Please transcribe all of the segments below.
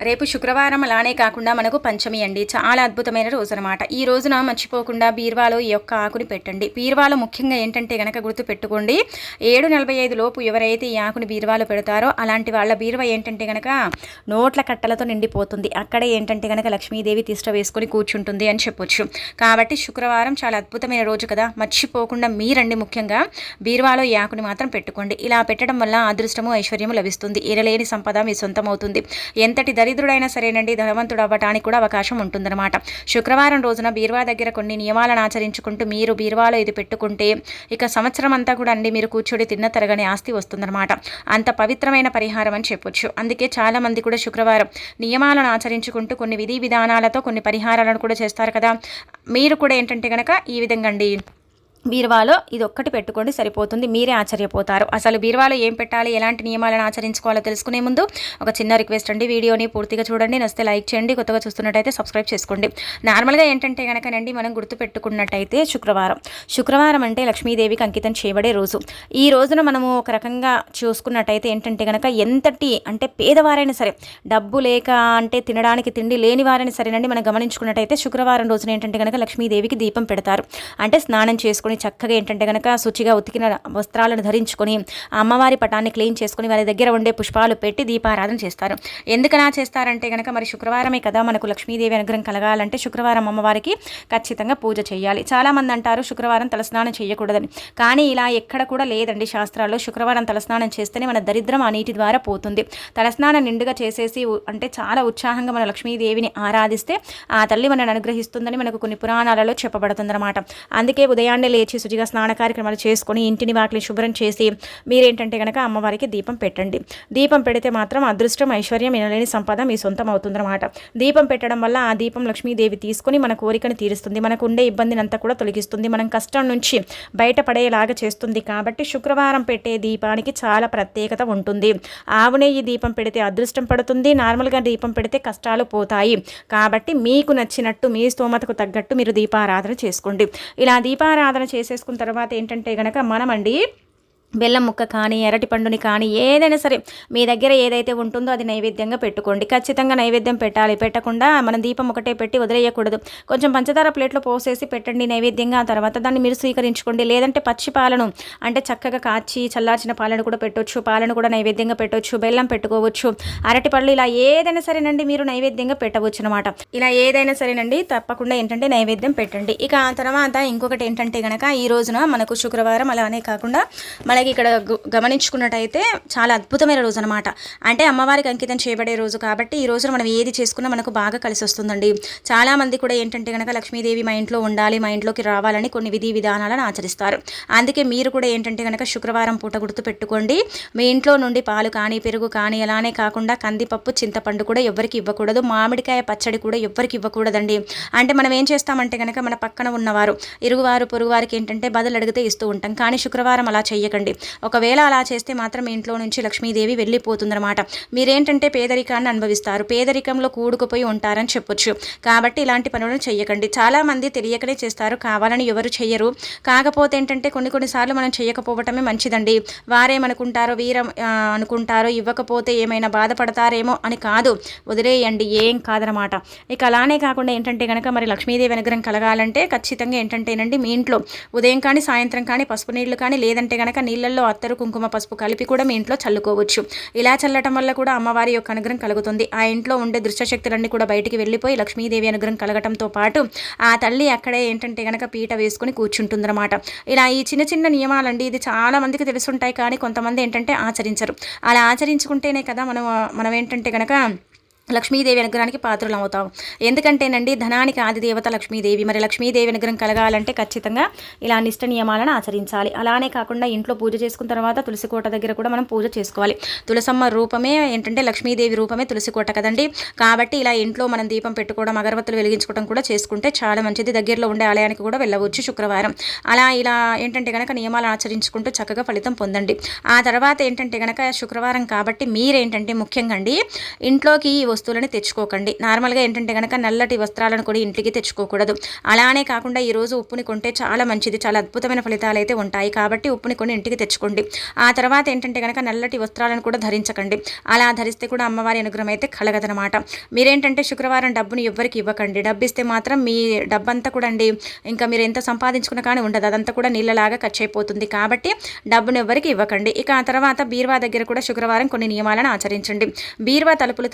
రేపు శుక్రవారం అలానే కాకుండా మనకు పంచమి అండి. చాలా అద్భుతమైన రోజు అనమాట ఈ రోజున మర్చిపోకుండా బీర్వాలో ఈ యొక్క ఆకుని పెట్టండి. బీర్వాలో ముఖ్యంగా ఏంటంటే గనక గుర్తు పెట్టుకోండి ఏడు నలభై ఐదు లోపు ఎవరైతే ఈ ఆకుని బీర్వాలో పెడతారో అలాంటి వాళ్ళ బీరువా ఏంటంటే గనక నోట్ల కట్టలతో నిండిపోతుంది. అక్కడే ఏంటంటే గనక లక్ష్మీదేవి తిష్ట వేసుకొని కూర్చుంటుంది అని చెప్పొచ్చు. కాబట్టి శుక్రవారం చాలా అద్భుతమైన రోజు కదా. మర్చిపోకుండా మీరండి ముఖ్యంగా బీర్వాలో ఈ ఆకుని మాత్రం పెట్టుకోండి. ఇలా పెట్టడం వల్ల అదృష్టము ఐశ్వర్యము లభిస్తుంది. ఎరలేని సంపద మీ సొంతం అవుతుంది ఎంతటి దరిద్రుడైనా సరేనండి ధనవంతుడు అవ్వటానికి కూడా అవకాశం ఉంటుందన్నమాట. శుక్రవారం రోజున బీర్వా దగ్గర కొన్ని నియమాలను ఆచరించుకుంటూ మీరు బీర్వాలో ఇది పెట్టుకుంటే ఇక సంవత్సరం అంతా కూడా అండి మీరు కూర్చొని తిన్న తరగని ఆస్తి వస్తుందన్నమాట. అంత పవిత్రమైన పరిహారం అని చెప్పొచ్చు. అందుకే చాలా మంది కూడా శుక్రవారం నియమాలను ఆచరించుకుంటూ కొన్ని విధి విధానాలతో కొన్ని పరిహారాలను కూడా చేస్తారు కదా. మీరు కూడా ఏంటంటే కనుక ఈ విధంగా అండి. బీరువాలో ఇది ఒక్కటి పెట్టుకోండి సరిపోతుంది. మీరే ఆశ్చర్యపోతారు. అసలు బీరువాలో ఏం పెట్టాలి ఎలాంటి నియమాలను ఆచరించుకోవాలో తెలుసుకునే ముందు ఒక చిన్న రిక్వెస్ట్ అండి. వీడియోని పూర్తిగా చూడండి. నచ్చితే లైక్ చేయండి. కొత్తగా చూస్తున్నట్టయితే సబ్స్క్రైబ్ చేసుకోండి. నార్మల్గా ఏంటంటే కనుకనండి మనం గుర్తుపెట్టుకున్నట్టయితే శుక్రవారం. శుక్రవారం అంటే లక్ష్మీదేవికి అంకితం చేయబడే రోజు. ఈ రోజున మనము ఒక రకంగా చూసుకున్నట్టయితే ఏంటంటే కనుక ఎంతటి అంటే పేదవారైనా సరే డబ్బు లేక అంటే తినడానికి తిండి లేని వారైనా సరేనండి. మనం గమనించుకున్నట్టయితే శుక్రవారం రోజున ఏంటంటే కనుక లక్ష్మీదేవికి దీపం పెడతారు. అంటే స్నానం చేసుకుని చక్కగా ఏంటంటే కనుక శుచిగా ఉతికిన వస్త్రాలను ధరించుకొని ఆ అమ్మవారి పటాన్ని క్లీన్ చేసుకుని వారి దగ్గర ఉండే పుష్పాలు పెట్టి దీపారాధన చేస్తారు. ఎందుకలా చేస్తారంటే కనుక మరి శుక్రవారమే కదా మనకు లక్ష్మీదేవి అనుగ్రహం కలగాలంటే శుక్రవారం అమ్మవారికి ఖచ్చితంగా పూజ చేయాలి. చాలామంది అంటారు శుక్రవారం తలస్నానం చేయకూడదని. కానీ ఇలా ఎక్కడ కూడా లేదండి శాస్త్రాల్లో శుక్రవారం తలస్నానం చేస్తేనే మన దరిద్రం ఆ నీటి ద్వారా పోతుంది. తలస్నానం నిండుగా చేసేసి ఉ- అంటే చాలా ఉత్సాహంగా మన లక్ష్మీదేవిని ఆరాధిస్తే ఆ తల్లి మనల్ని అనుగ్రహిస్తుందని మనకు కొన్ని పురాణాలలో చెప్పబడుతుందన్నమాట. అందుకే ఉదయాన్నే లేచి శుచిగా స్నాన కార్యక్రమాలు చేసుకొని ఇంటిని వాటిని శుభ్రం చేసి మీరేంటంటే కనుక అమ్మవారికి దీపం పెట్టండి. దీపం పెడితే మాత్రం అదృష్టం ఐశ్వర్యం వినలేని సంపద మీ సొంతం అవుతుందన్నమాట. దీపం పెట్టడం వల్ల ఆ దీపం లక్ష్మీదేవి తీసుకొని మన కోరికను తీరుస్తుంది. మనకు ఉండే ఇబ్బందిని అంతా కూడా తొలగిస్తుంది. మనం కష్టం నుంచి బయటపడేలాగా చేస్తుంది. కాబట్టి శుక్రవారం పెట్టే దీపానికి చాలా ప్రత్యేకత ఉంటుంది. ఆవు నెయ్యి దీపం పెడితే అదృష్టం పడుతుంది. నార్మల్గా దీపం పెడితే కష్టాలు పోతాయి. కాబట్టి మీకు నచ్చినట్టు మీ స్తోమతకు తగ్గట్టు మీరు దీపారాధన చేసుకోండి. ఇలా దీపారాధన చేసేసుకున్న తర్వాత ఏంటంటే గనక మనమండి బెల్లం ముక్క కానీ ఎరటి పండుని కానీ ఏదైనా సరే మీ దగ్గర ఏదైతే ఉంటుందో అది నైవేద్యంగా పెట్టుకోండి. ఖచ్చితంగా నైవేద్యం పెట్టాలి. పెట్టకుండా మనం దీపం ఒకటే పెట్టి వదిలేయకూడదు. కొంచెం పంచదార ప్లేట్లో పోసేసి పెట్టండి నైవేద్యంగా. ఆ తర్వాత దాన్ని మీరు స్వీకరించుకోండి. లేదంటే పచ్చి పాలను అంటే చక్కగా కాచి చల్లార్చిన పాలను కూడా పెట్టొచ్చు. పాలను కూడా నైవేద్యంగా పెట్టొచ్చు. బెల్లం పెట్టుకోవచ్చు. అరటి పళ్ళు ఇలా ఏదైనా సరేనండి మీరు నైవేద్యంగా పెట్టవచ్చు అనమాట ఇలా ఏదైనా సరేనండి. తప్పకుండా ఏంటంటే నైవేద్యం పెట్టండి. ఇక ఆ తర్వాత ఇంకొకటి ఏంటంటే కనుక ఈ రోజున మనకు శుక్రవారం అలానే కాకుండా మనకి ఇక్కడ గమనించుకున్నట్టయితే చాలా అద్భుతమైన రోజు అనమాట అంటే అమ్మవారికి అంకితం చేయబడే రోజు కాబట్టి ఈ రోజున మనం ఏది చేసుకున్నా మనకు బాగా కలిసి వస్తుందండి. చాలా మంది కూడా ఏంటంటే కనుక లక్ష్మీదేవి మా ఇంట్లో ఉండాలి మా ఇంట్లోకి రావాలని కొన్ని విధి విధానాలను ఆచరిస్తారు. అందుకే మీరు కూడా ఏంటంటే కనుక శుక్రవారం పూట గుర్తు పెట్టుకోండి. మీ ఇంట్లో నుండి పాలు కానీ పెరుగు కానీ అలానే కాకుండా కందిపప్పు చింతపండు కూడా ఎవరికి ఇవ్వకూడదు. మామిడికాయ పచ్చడి కూడా ఎవ్వరికి ఇవ్వకూడదండి. అంటే మనం ఏం చేస్తామంటే కనుక మన పక్కన ఉన్నవారు ఇరుగువారు పొరుగువారికి ఏంటంటే బదులు అడిగితే ఇస్తూ ఉంటాం. కానీ శుక్రవారం అలా చేయకండి చెయ్యకండి ఒకవేళ అలా చేస్తే మాత్రం మీ ఇంట్లో నుంచి లక్ష్మీదేవి వెళ్ళిపోతుందన్నమాట. మీరేంటంటే పేదరికాన్ని అనుభవిస్తారు. పేదరికంలో కూడుకుపోయి ఉంటారని చెప్పొచ్చు. కాబట్టి ఇలాంటి పనులను చేయకండి చాలా మంది తెలియకనే చేస్తారు. కావాలని ఎవరు చేయరు కాకపోతే ఏంటంటే కొన్ని కొన్నిసార్లు మనం చేయకపోవటమే మంచిదండి. వారేమనుకుంటారో వీరం అనుకుంటారో ఇవ్వకపోతే ఏమైనా బాధపడతారేమో అని కాదు. వదిలేయండి. ఏం కాదనమాట ఇక అలానే కాకుండా ఏంటంటే కనుక మరి లక్ష్మీదేవి అనుగ్రహం కలగాలంటే ఖచ్చితంగా ఏంటంటేనండి మీ ఇంట్లో ఉదయం కానీ సాయంత్రం కానీ పసుపు నీళ్ళు కానీ లేదంటే కనుక నీళ్ళల్లో అత్తరు కుంకుమ పసుపు కలిపి కూడా మీ ఇంట్లో చల్లుకోవచ్చు. ఇలా చల్లటం వల్ల కూడా అమ్మవారి యొక్క అనుగ్రహం కలుగుతుంది. ఆ ఇంట్లో ఉండే దుష్టశక్తులన్నీ కూడా బయటికి వెళ్ళిపోయి లక్ష్మీదేవి అనుగ్రహం కలగటంతో పాటు ఆ తల్లి అక్కడే ఏంటంటే కనుక పీట వేసుకుని కూర్చుంటుందన్నమాట. ఇలా ఈ చిన్న చిన్న నియమాలండి ఇది చాలా మందికి తెలుసుంటాయి కానీ కొంతమంది ఏంటంటే ఆచరించరు. అలా ఆచరించుకుంటేనే కదా మనం మనం ఏంటంటే కనుక లక్ష్మీదేవి అనుగ్రహానికి పాత్రలు అవుతాం ఎందుకంటేనండి ధనానికి ఆది దేవత లక్ష్మీదేవి. మరి లక్ష్మీదేవి అనుగ్రహం కలగాలంటే ఖచ్చితంగా ఇలా నిష్ట నియమాలను ఆచరించాలి. అలానే కాకుండా ఇంట్లో పూజ చేసుకున్న తర్వాత తులసి కోట దగ్గర కూడా మనం పూజ చేసుకోవాలి. తులసమ్మ రూపమే ఏంటంటే లక్ష్మీదేవి రూపమే తులసి కోట కదండి. కాబట్టి ఇలా ఇంట్లో మనం దీపం పెట్టుకోవడం అగరబత్తులు వెలిగించుకోవడం కూడా చేసుకుంటే చాలా మంచిది. దగ్గరలో ఉండే ఆలయానికి కూడా వెళ్ళవచ్చు శుక్రవారం. అలా ఇలా ఏంటంటే కనుక నియమాలు ఆచరించుకుంటూ చక్కగా ఫలితం పొందండి. ఆ తర్వాత ఏంటంటే కనుక శుక్రవారం కాబట్టి మీరేంటంటే ముఖ్యంగా అండి ఇంట్లోకి వస్తువులని తెచ్చుకోకండి. నార్మల్గా ఏంటంటే కనుక నల్లటి వస్త్రాలను కూడా ఇంటికి తెచ్చుకోకూడదు. అలానే కాకుండా ఈరోజు ఉప్పుని కొంటే చాలా మంచిది. చాలా అద్భుతమైన ఫలితాలు అయితే ఉంటాయి. కాబట్టి ఉప్పుని కొని ఇంటికి తెచ్చుకోండి. ఆ తర్వాత ఏంటంటే కనుక నల్లటి వస్త్రాలను కూడా ధరించకండి. అలా ధరిస్తే కూడా అమ్మవారి అనుగ్రహం అయితే కలగదనమాట. మీరేంటంటే శుక్రవారం డబ్బును ఎవ్వరికి ఇవ్వకండి. డబ్బు ఇస్తే మాత్రం మీ డబ్బంతా కూడా అండి ఇంకా మీరు ఎంత సంపాదించుకున్న కానీ ఉండదు. అదంతా కూడా నీళ్ళలాగా ఖర్చు అయిపోతుంది. కాబట్టి డబ్బును ఎవ్వరికి ఇవ్వకండి. ఇక ఆ తర్వాత బీర్వా దగ్గర కూడా శుక్రవారం కొన్ని నియమాలను ఆచరించండి. బీర్వా తలుపులు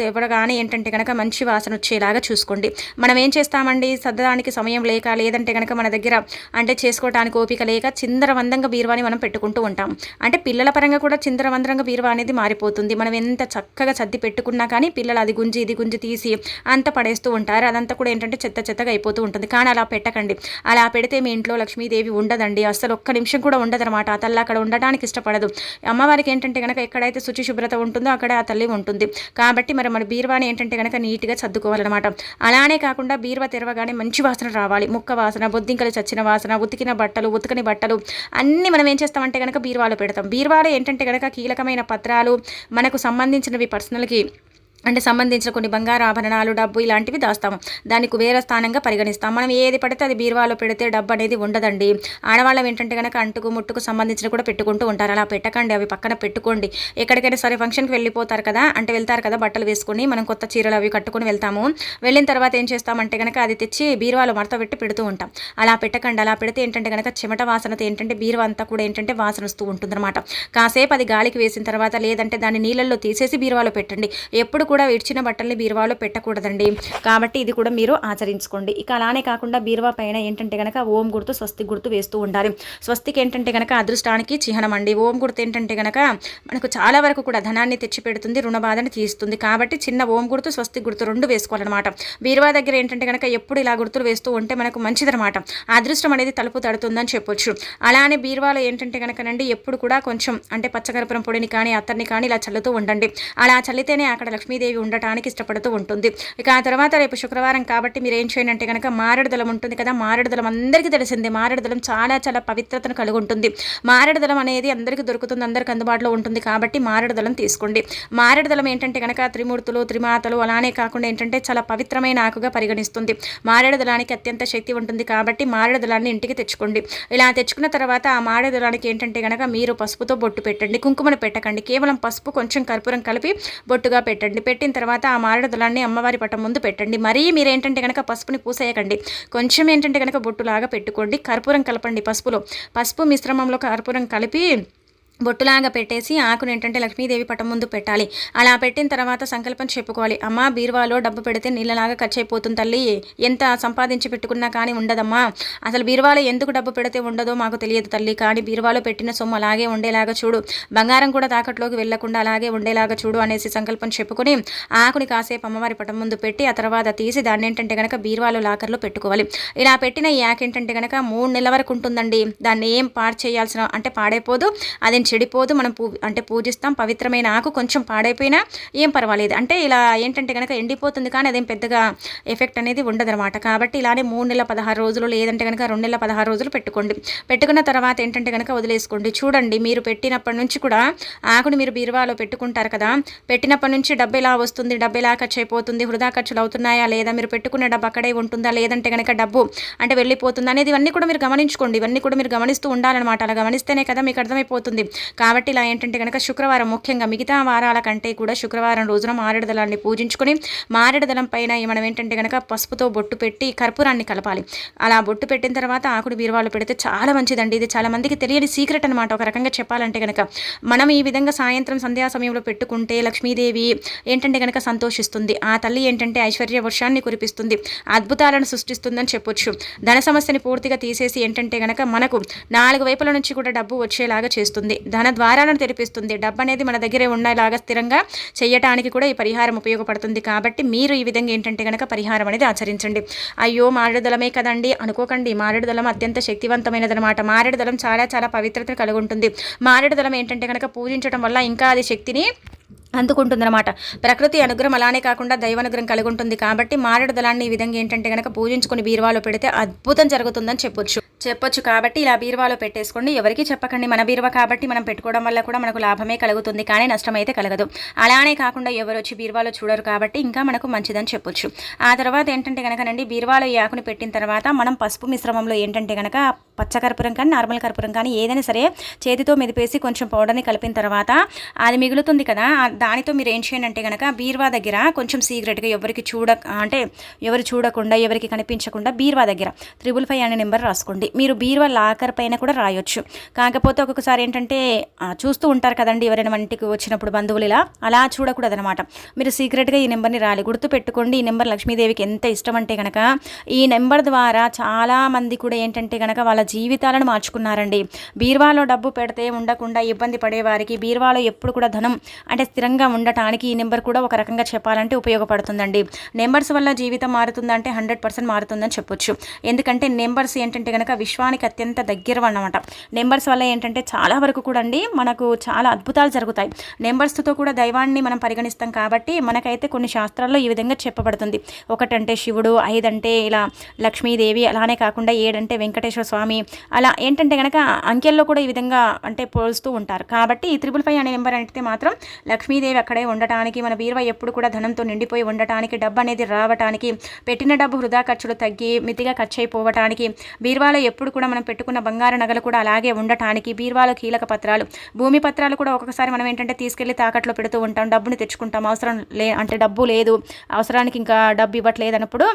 తెవరగానే ఏంటంటే కనుక మంచి వాసన వచ్చేలాగా చూసుకోండి. మనం ఏం చేస్తామండి? సర్దడానికి సమయం లేక లేదంటే కనుక మన దగ్గర అంటే చేసుకోవడానికి ఓపిక లేక చిందరవందంగా బీరువాని మనం పెట్టుకుంటూ ఉంటాం. అంటే పిల్లల పరంగా కూడా చిందరవందరంగా బీరువా అనేది మారిపోతుంది. మనం ఎంత చక్కగా సర్ది పెట్టుకున్నా కానీ పిల్లలు అది గుంజి ఇది గుంజి తీసి అంత పడేస్తూ ఉంటారు. అదంతా కూడా ఏంటంటే చెత్త చెత్తగా అయిపోతూ ఉంటుంది. కానీ అలా పెట్టకండి. అలా పెడితే మీ ఇంట్లో లక్ష్మీదేవి ఉండదండి. అసలు ఒక్క నిమిషం కూడా ఉండదనమాట ఆ తల్లి అక్కడ ఉండడానికి ఇష్టపడదు. అమ్మవారికి ఏంటంటే కనుక ఎక్కడైతే శుచి శుభ్రత ఉంటుందో అక్కడ ఆ తల్లి ఉంటుంది. కాబట్టి మరి మన బీరువాని ఏంటంటే కనుక నీట్గా సర్దుకోవాలన్నమాట. అలానే కాకుండా బీరువా తెరవగానే మంచి వాసన రావాలి. ముక్క వాసన బొద్దింకలు చచ్చిన వాసన ఉతికిన బట్టలు ఉతకని బట్టలు అన్నీ మనం ఏం చేస్తామంటే కనుక బీరువాలో పెడతాం. బీరువాలో ఏంటంటే కనుక కీలకమైన పత్రాలు మనకు సంబంధించినవి పర్సనల్కి అంటే సంబంధించిన కొన్ని బంగారు ఆభరణాలు డబ్బు ఇలాంటివి దాస్తాము. దాన్ని కుబేర స్థానంగా పరిగణిస్తాం మనం ఏది పడితే అది బీరువాలో పెడితే డబ్బు అనేది ఉండదండి. ఆడవాళ్ళం ఏంటంటే కనుక అంటుకు ముట్టుకు సంబంధించిన కూడా పెట్టుకుంటూ ఉంటారు. అలా పెట్టకండి అవి పక్కన పెట్టుకోండి. ఎక్కడికైనా సరే ఫంక్షన్కి వెళ్ళిపోతారు కదా అంటే వెళ్తారు కదా బట్టలు వేసుకొని మనం కొత్త చీరలు అవి కట్టుకొని వెళ్తాము. వెళ్ళిన తర్వాత ఏం చేస్తామంటే కనుక అది తెచ్చి బీరువాలో మడత పెట్టి పెడుతూ ఉంటాం. అలా పెట్టకండి అలా పెడితే ఏంటంటే కనుక చెమట వాసనతో ఏంటంటే బీరువా అంతా కూడా ఏంటంటే వాసన వస్తూ ఉంటుందన్నమాట. కాసేపు అది గాలికి వేసిన తర్వాత లేదంటే దాన్ని నీళ్ళల్లో తీసేసి బీరువాలో పెట్టండి. ఎప్పుడు కూడా విడిచిన బట్టల్ని బీరువాలో పెట్టకూడదండి. కాబట్టి ఇది కూడా మీరు ఆచరించుకోండి. ఇక అలానే కాకుండా బీరువా పైన ఏంటంటే కనుక ఓం గుర్తు స్వస్తి గుర్తు వేస్తూ ఉండాలి. స్వస్తికి ఏంటంటే కనుక అదృష్టానికి చిహ్నం అండి. ఓం గుర్తు ఏంటంటే కనుక మనకు చాలా వరకు కూడా ధనాన్ని తెచ్చిపెడుతుంది రుణ తీస్తుంది కాబట్టి చిన్న ఓం గుర్తు స్వస్తి గుర్తు రెండు వేసుకోవాలన్నమాట. బీరువా దగ్గర ఏంటంటే కనుక ఎప్పుడు ఇలా గుర్తులు వేస్తూ ఉంటే మనకు మంచిదనమాట అదృష్టం అనేది తలుపు తడుతుందని చెప్పొచ్చు. అలానే బీరువాలో ఏంటంటే కనుకనండి ఎప్పుడు కూడా కొంచెం అంటే పచ్చకర్పూరం పొడిని కానీ అత్తర్ని కానీ ఇలా చల్లుతూ ఉండండి. అలా చల్లితేనే అక్కడ లక్ష్మీదేవి ఉండటానికి ఇష్టపడుతూ ఉంటుంది. ఇక ఆ తర్వాత రేపు శుక్రవారం కాబట్టి మీరు ఏం చేయండి అంటే కనుక మారేడుదలం ఉంటుంది కదా మారేడుదలం అందరికీ తెలిసింది. మారేడుదలం చాలా చాలా పవిత్రతను కలిగి ఉంటుంది. మారేడుదలం అనేది అందరికీ దొరుకుతుంది అందరికి అందుబాటులో ఉంటుంది కాబట్టి మారేడుదలం తీసుకోండి. మారేడుదలం ఏంటంటే కనుక త్రిమూర్తులు త్రిమాతలు అలానే కాకుండా ఏంటంటే చాలా పవిత్రమైన ఆకుగా పరిగణిస్తుంది. మారేడుదలానికి అత్యంత శక్తి ఉంటుంది కాబట్టి మారేడుదలాన్ని ఇంటికి తెచ్చుకోండి. ఇలా తెచ్చుకున్న తర్వాత ఆ మారేడుదలానికి ఏంటంటే కనుక మీరు పసుపుతో బొట్టు పెట్టండి కుంకుమను పెట్టకండి. కేవలం పసుపు కొంచెం కర్పూరం కలిపి బొట్టుగా పెట్టండి. పెట్టిన తర్వాత ఆ మారేడుదలాన్ని అమ్మవారి పట్టం ముందు పెట్టండి. మరీ మీరు ఏంటంటే కనుక పసుపుని పూసేయకండి. కొంచెం ఏంటంటే కనుక బొట్టులాగా పెట్టుకోండి. కర్పూరం కలపండి పసుపులో. పసుపు మిశ్రమంలో కర్పూరం కలిపి బొట్టులాగా పెట్టేసి ఆకును ఏంటంటే లక్ష్మీదేవి పటం ముందు పెట్టాలి. అలా పెట్టిన తర్వాత సంకల్పం చెప్పుకోవాలి. అమ్మ బీరువాలో డబ్బు పెడితే నీళ్ళలాగా ఖర్చు అయిపోతుంది తల్లి. ఎంత సంపాదించి పెట్టుకున్నా కానీ ఉండదమ్మా. అసలు బీరువాలో ఎందుకు డబ్బు పెడితే ఉండదో మాకు తెలియదు తల్లి. కానీ బీరువాలో పెట్టిన సొమ్ము అలాగే ఉండేలాగా చూడు. బంగారం కూడా తాకట్లోకి వెళ్ళకుండా అలాగే ఉండేలాగా చూడు అనేసి సంకల్పం చెప్పుకొని ఆకుని కాసేపు అమ్మవారి పటం ముందు పెట్టి ఆ తర్వాత తీసి దాన్ని ఏంటంటే కనుక బీరువాలో లాకర్లో పెట్టుకోవాలి. ఇలా పెట్టిన ఈ యాక్ ఏంటంటే కనుక మూడు నెలల వరకు ఉంటుందండి. దాన్ని ఏం పాడు చేయాల్సిన అంటే పాడైపోదు. అది చెడిపోదు. మనం పూ అంటే పూజిస్తాం. పవిత్రమైన ఆకు కొంచెం పాడైపోయినా ఏం పర్వాలేదు. అంటే ఇలా ఏంటంటే కనుక ఎండిపోతుంది కానీ అదేం పెద్దగా ఎఫెక్ట్ అనేది ఉండదనమాట కాబట్టి ఇలానే మూడు నెలల పదహారు రోజులు లేదంటే కనుక రెండు నెలల పదహారు రోజులు పెట్టుకోండి. పెట్టుకున్న తర్వాత ఏంటంటే కనుక వదిలేసుకోండి. చూడండి మీరు పెట్టినప్పటి నుంచి కూడా ఆకుని మీరు బీరువాలో పెట్టుకుంటారు కదా. పెట్టినప్పటి నుంచి డబ్బు ఎలా వస్తుంది? డబ్బు ఎలా ఖర్చు అయిపోతుంది వృధా ఖర్చులు అవుతున్నాయా లేదా? మీరు పెట్టుకున్న డబ్బు అక్కడే ఉంటుందా? లేదంటే కనుక డబ్బు అంటే వెళ్ళిపోతుంది? అనేది ఇవన్నీ కూడా మీరు గమనించుకోండి. ఇవన్నీ కూడా మీరు గమనిస్తూ ఉండాలన్నమాట. అలా గమనిస్తేనే కదా మీకు అర్థమైపోతుంది. కాబట్టి ఇలా ఏంటంటే కనుక శుక్రవారం ముఖ్యంగా మిగతా వారాల కంటే కూడా శుక్రవారం రోజున మారేడుదలాన్ని పూజించుకొని మారేడుదలం పైన మనం ఏంటంటే కనుక పసుపుతో బొట్టు పెట్టి కర్పూరాన్ని కలపాలి. అలా బొట్టు పెట్టిన తర్వాత ఆకుడు బీరువాలు పెడితే చాలా మంచిదండి. ఇది చాలా మందికి తెలియని సీక్రెట్ అనమాట ఒక రకంగా చెప్పాలంటే కనుక మనం ఈ విధంగా సాయంత్రం సంధ్యా సమయంలో పెట్టుకుంటే లక్ష్మీదేవి ఏంటంటే కనుక సంతోషిస్తుంది. ఆ తల్లి ఏంటంటే ఐశ్వర్య వర్షాన్ని కురిపిస్తుంది. అద్భుతాలను సృష్టిస్తుందని చెప్పొచ్చు. ధన సమస్యని పూర్తిగా తీసేసి ఏంటంటే కనుక మనకు నాలుగు వైపుల నుంచి కూడా డబ్బు వచ్చేలాగా చేస్తుంది. ధన ద్వారాలను తెరిపిస్తుంది. డబ్బు అనేది మన దగ్గరే ఉండేలాగా స్థిరంగా చేయటానికి కూడా ఈ పరిహారం ఉపయోగపడుతుంది. కాబట్టి మీరు ఈ విధంగా ఏంటంటే కనుక పరిహారం అనేది ఆచరించండి. అయ్యో మారేడుదలమే కదండి. అనుకోకండి. మారేడుదలం అత్యంత శక్తివంతమైనదనమాట. మారేడుదలం చాలా చాలా పవిత్రతను కలిగి ఉంటుంది మారేడుదలం ఏంటంటే కనుక పూజించడం వల్ల ఇంకా అది శక్తిని అందుకుంటుందన్నమాట. ప్రకృతి అనుగ్రహం అలానే కాకుండా దైవానుగ్రహం కలిగి ఉంటుంది కాబట్టి మారేడు దళాన్ని ఈ విధంగా ఏంటంటే కనుక పూజించుకుని బీరువాలో పెడితే అద్భుతం జరుగుతుందని చెప్పొచ్చు. చెప్పొచ్చు కాబట్టి ఇలా బీరువాలో పెట్టేసుకోండి. ఎవరికి చెప్పకండి మన బీరువా కాబట్టి మనం పెట్టుకోవడం వల్ల కూడా మనకు లాభమే కలుగుతుంది కానీ నష్టం అయితే కలగదు. అలానే కాకుండా ఎవరు వచ్చి బీరువాలో చూడరు కాబట్టి ఇంకా మనకు మంచిదని చెప్పొచ్చు. ఆ తర్వాత ఏంటంటే కనుకనండి బీరువాలో ఈ ఆకుని పెట్టిన తర్వాత మనం పసుపు మిశ్రమంలో ఏంటంటే కనుక పచ్చ కర్పూరం కానీ నార్మల్ కర్పూరం కానీ ఏదైనా సరే చేతితో మెదిపేసి కొంచెం పౌడర్ని కలిపిన తర్వాత అది మిగులుతుంది కదా. దానితో మీరు ఏం చేయండి అంటే కనుక బీర్వా దగ్గర కొంచెం సీక్రెట్గా ఎవరికి చూడ అంటే ఎవరు చూడకుండా ఎవరికి కనిపించకుండా బీర్వా దగ్గర త్రిబుల్ ఫైవ్ అనే నెంబర్ రాసుకోండి. మీరు బీర్వా లాకర్ పైన కూడా రాయొచ్చు. కాకపోతే ఒక్కొక్కసారి ఏంటంటే చూస్తూ ఉంటారు కదండి ఎవరైనా వంటికి వచ్చినప్పుడు బంధువులు ఇలా అలా చూడకూడదు అనమాట మీరు సీక్రెట్గా ఈ నెంబర్ని రాలి గుర్తు పెట్టుకోండి ఈ నెంబర్ లక్ష్మీదేవికి ఎంత ఇష్టం అంటే కనుక ఈ నెంబర్ ద్వారా చాలా మంది కూడా ఏంటంటే కనుక వాళ్ళ జీవితాలను మార్చుకున్నారండి. బీర్వాలో డబ్బు పెడితే ఉండకుండా ఇబ్బంది పడేవారికి బీరువాలో ఎప్పుడు కూడా ధనం అంటే స్థిరంగా ఉండటానికి ఈ నెంబర్ కూడా ఒక రకంగా చెప్పాలంటే ఉపయోగపడుతుందండి. నెంబర్స్ వల్ల జీవితం మారుతుందంటే హండ్రెడ్ పర్సెంట్ మారుతుందని చెప్పొచ్చు. ఎందుకంటే నెంబర్స్ ఏంటంటే కనుక విశ్వానికి అత్యంత దగ్గర అన్నమాట. నెంబర్స్ వల్ల ఏంటంటే చాలా వరకు కూడా అండి మనకు చాలా అద్భుతాలు జరుగుతాయి. నెంబర్స్తో కూడా దైవాన్ని మనం పరిగణిస్తాం కాబట్టి మనకైతే కొన్ని శాస్త్రాల్లో ఈ విధంగా చెప్పబడుతుంది. ఒకటంటే శివుడు ఐదంటే ఇలా లక్ష్మీదేవి అలానే కాకుండా ఏడంటే వెంకటేశ్వర స్వామి అలా ఏంటంటే కనుక అంకెల్లో కూడా ఈ విధంగా అంటే పోలుస్తూ ఉంటారు. కాబట్టి ఈ త్రిబుల్ ఫైవ్ అనే నెంబర్ అంటే మాత్రం లక్ష్మీదేవి అక్కడే ఉండటానికి మన బీరువా ఎప్పుడు కూడా ధనంతో నిండిపోయి ఉండటానికి డబ్బు అనేది రావటానికి పెట్టిన డబ్బు వృధా ఖర్చులు తగ్గి మితిగా ఖర్చు అయిపోవటానికి బీరువాలో ఎప్పుడు కూడా మనం పెట్టుకున్న బంగారు నగలు కూడా అలాగే ఉండటానికి బీరువాలో కీలక పత్రాలు భూమి పత్రాలు కూడా ఒక్కొక్కసారి మనం ఏంటంటే తీసుకెళ్ళి తాకట్లో పెడుతూ ఉంటాం. డబ్బుని తెచ్చుకుంటాం. అవసరం లే అంటే డబ్బు లేదు. అవసరానికి ఇంకా డబ్బు ఇవ్వట్లేదు అన్నప్పుడు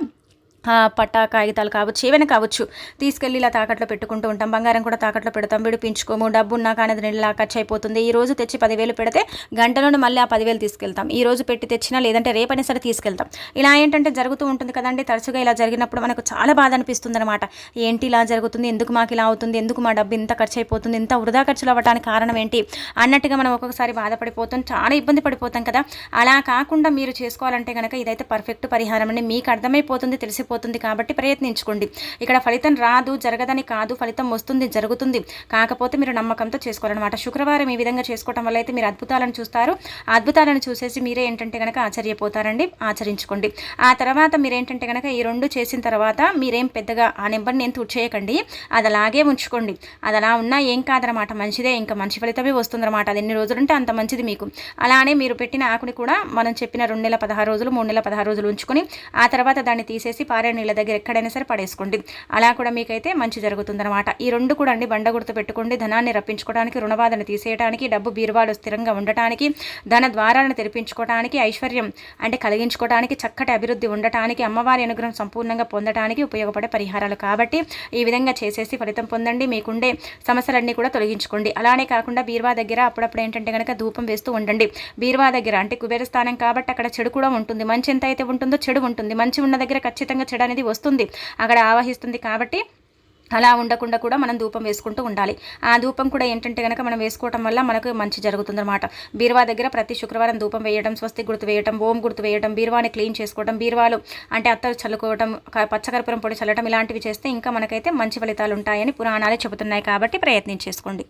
పట్టా కాగితాలు కావచ్చు ఏవైనా కావచ్చు తీసుకెళ్ళి ఇలా తాకట్లో పెట్టుకుంటూ ఉంటాం. బంగారం కూడా తాకట్లో పెడతాం. విడిపించుకోము డబ్బు ఉన్నా కానీ అది నెలలా ఖర్చు అయిపోతుంది ఈ రోజు తెచ్చి పదివేలు పెడితే గంటలోనే మళ్ళీ ఆ పదివేలు తీసుకెళ్తాం. ఈ రోజు పెట్టి తెచ్చినా లేదంటే రేపైనా సరే తీసుకెళ్తాం. ఇలా ఏంటంటే జరుగుతూ ఉంటుంది కదండి తరచుగా ఇలా జరిగినప్పుడు మనకు చాలా బాధ అనిపిస్తుంది అనమాట ఏంటి ఇలా జరుగుతుంది? ఎందుకు మాకు ఇలా అవుతుంది? ఎందుకు మా డబ్బు ఇంత ఖర్చు అయిపోతుంది ఇంత వృధా ఖర్చులు అవ్వడానికి కారణం ఏంటి? అన్నట్టుగా మనం ఒక్కొక్కసారి బాధపడిపోతాం చాలా ఇబ్బంది పడిపోతాం కదా. అలా కాకుండా మీరు చేసుకోవాలంటే కనుక ఇదైతే పర్ఫెక్ట్ పరిహారం అండి. మీకు అర్థమైపోతుంది తెలిసిపోతుంది. కాబట్టి ప్రయత్నించుకోండి. ఇక్కడ ఫలితం రాదు జరగదని కాదు ఫలితం వస్తుంది జరుగుతుంది. కాకపోతే మీరు నమ్మకంతో చేసుకోవాలన్నమాట శుక్రవారం ఈ విధంగా చేసుకోవడం వల్ల అయితే మీరు అద్భుతాలను చూస్తారు. అద్భుతాలను చూసేసి మీరే ఏంటంటే కనుక ఆశ్చర్యపోతారండి ఆచరించుకోండి. ఆ తర్వాత మీరేంటంటే కనుక ఈ రెండు చేసిన తర్వాత మీరేం పెద్దగా ఆ నెంబర్ని ఏం చేయకండి. అది అలాగే ఉంచుకోండి. అది అలా ఉన్నా ఏం కాదనమాట మంచిదే ఇంకా మంచి ఫలితమే వస్తుందన్నమాట. అది ఎన్ని రోజులుంటే అంత మంచిది మీకు. అలానే మీరు పెట్టిన ఆకుని కూడా మనం చెప్పిన రెండు నెలల పదహారు రోజులు మూడు నెల పదహారు రోజులు ఉంచుకొని ఆ తర్వాత దాన్ని తీసేసి పారే నీళ్ళ దగ్గర ఎక్కడైనా సరే పడేసుకోండి. అలా కూడా మీకైతే మంచి జరుగుతుందన్నమాట. ఈ రెండు కూడా అండి బండ గుర్తు పెట్టుకోండి. ధనాన్ని రప్పించుకోవడానికి రుణబాధను తీసేయడానికి డబ్బు బీరువాలు స్థిరంగా ఉండటానికి ధన ద్వారాలను తెరిపించుకోవడానికి ఐశ్వర్యం అంటే కలిగించుకోవడానికి చక్కటి అభివృద్ధి ఉండటానికి అమ్మవారి అనుగ్రహం సంపూర్ణంగా పొందడానికి ఉపయోగపడే పరిహారాలు కాబట్టి ఈ విధంగా చేసేసి ఫలితం పొందండి. మీకుండే సమస్యలన్నీ కూడా తొలగించుకోండి. అలానే కాకుండా బీరువా దగ్గర అప్పుడప్పుడు ఏంటంటే కనుక ధూపం వేస్తూ ఉండండి. బీరువా దగ్గర అంటే కుబేర స్థానం కాబట్టి అక్కడ చెడు కూడా ఉంటుంది. మంచి ఎంత అయితే ఉంటుందో చెడు ఉంటుంది. మంచి ఉన్న దగ్గర ఖచ్చితంగా చెడు అనేది వస్తుంది. అక్కడ ఆవహిస్తుంది కాబట్టి అలా ఉండకుండా కూడా మనం ధూపం వేసుకుంటూ ఉండాలి. ఆ ధూపం కూడా ఏంటంటే కనుక మనం వేసుకోవటం వల్ల మనకు మంచి జరుగుతుందన్నమాట. బీరువా దగ్గర ప్రతి శుక్రవారం ధూపం వేయడం స్వస్తి గుర్తు వేయడం ఓం గుర్తు వేయడం బీరువాని క్లీన్ చేసుకోవడం బీరువాలు అంటే అత్తరు చల్లుకోవడం క- పచ్చకర్పూరం పొడి చల్లడం ఇలాంటివి చేస్తే ఇంకా మనకైతే మంచి ఫలితాలు ఉంటాయని పురాణాలే చెబుతున్నాయి కాబట్టి ప్రయత్నం చేసుకోండి.